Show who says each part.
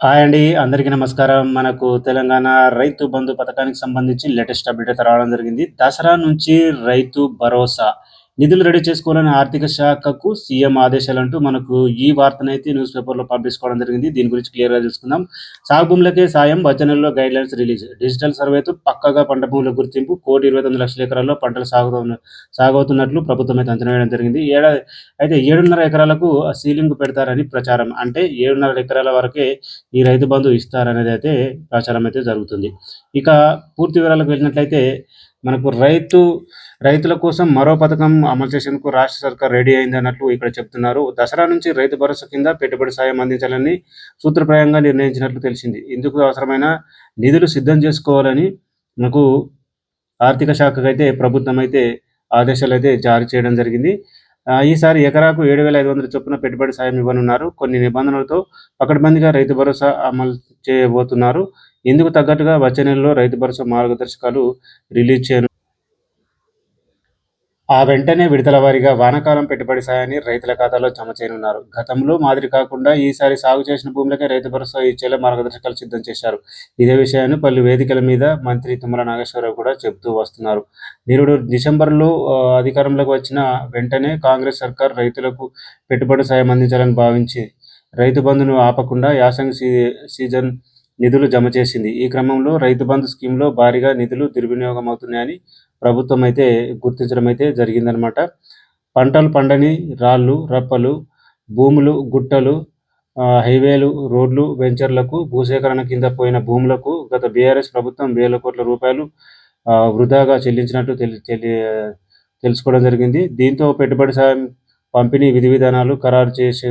Speaker 1: Hi అండి అందరికీ నమస్కారం. మనకు తెలంగాణ రైతు బంధు పథకానికి సంబంధించి లేటెస్ట్ అప్డేట్ రావడం జరిగింది. దసరా నుంచి రైతు భరోసా నిధులు రెడీ చేసుకోవాలని ఆర్థిక శాఖకు సీఎం ఆదేశాలు అంటూ మనకు ఈ వార్తనైతే న్యూస్ పేపర్లో పబ్లిష్ కావడం జరిగింది. దీని గురించి క్లియర్గా తెలుసుకుందాం. సాగు భూములకే సాయం వచ్చే నెలలో గైడ్ లైన్స్ రిలీజ్. డిజిటల్ సర్వేతో పక్కగా పంట భూముల గుర్తింపు కోటి ఇరవై తొమ్మిది లక్షల ఎకరాల్లో పంటలు సాగు సాగవుతున్నట్లు ప్రభుత్వం అయితే అంచనా వేయడం జరిగింది. ఏడాది అయితే ఏడున్నర ఎకరాలకు సీలింగ్ పెడతారని ప్రచారం. అంటే ఏడున్నర ఎకరాల వరకే ఈ రైతు బంధు ఇస్తారనేది అయితే ప్రచారం అయితే జరుగుతుంది. ఇక పూర్తి వివరాలకు వెళ్ళినట్లయితే మనకు రైతు రైతుల కోసం మరో పథకం అమలు చేసేందుకు రాష్ట్ర సర్కార్ రెడీ అయింది అన్నట్లు ఇక్కడ చెప్తున్నారు. దసరా నుంచి రైతు భరోసా కింద పెట్టుబడి సాయం అందించాలని సూత్రప్రాయంగా నిర్ణయించినట్లు తెలిసింది. ఇందుకు అవసరమైన నిధులు సిద్ధం చేసుకోవాలని మనకు ఆర్థిక శాఖకు అయితే ప్రభుత్వం అయితే ఆదేశాలు అయితే జారీ చేయడం జరిగింది. ఈసారి ఎకరాకు ఏడు వేల ఐదు వందల చొప్పున పెట్టుబడి సాయం ఇవ్వనున్నారు. కొన్ని నిబంధనలతో పకడ్బందీగా రైతు భరోసా అమలు చేయబోతున్నారు. ఇందుకు తగ్గట్టుగా వచ్చే నెలలో రైతు భరోసా మార్గదర్శకాలు రిలీజ్ చేయను. ఆ వెంటనే విడతల వారీగా వానాకాలం పెట్టుబడి సాయాన్ని రైతుల ఖాతాలో జమ చేయనున్నారు. గతంలో మాదిరి కాకుండా ఈసారి సాగు చేసిన భూములకే రైతు భరోసా ఇచ్చేలా మార్గదర్శకాలు సిద్ధం చేశారు. ఇదే విషయాన్ని పలు వేదికల మీద మంత్రి తుమ్మల నాగేశ్వరరావు కూడా చెబుతూ వస్తున్నారు. నిరుడు డిసెంబర్లో అధికారంలోకి వచ్చిన వెంటనే కాంగ్రెస్ సర్కార్ రైతులకు పెట్టుబడి సాయం అందించాలని భావించి రైతు బంధును ఆపకుండా యాసంగి సీ సీజన్ నిధులు జమ చేసింది. ఈ క్రమంలో రైతు బంధు స్కీమ్లో భారీగా నిధులు దుర్వినియోగం అవుతున్నాయని ప్రభుత్వం అయితే గుర్తించడం అయితే జరిగిందనమాట. పంటలు పండని రాళ్ళు రప్పలు భూములు గుట్టలు హైవేలు రోడ్లు వెంచర్లకు భూసేకరణ కింద పోయిన భూములకు గత బీఆర్ఎస్ ప్రభుత్వం వేల కోట్ల రూపాయలు వృధాగా చెల్లించినట్టు తెలి తెలి తెలుసుకోవడం జరిగింది. దీంతో పెట్టుబడి సాయం పంపిణీ విధి విధానాలు ఖరారు చేసే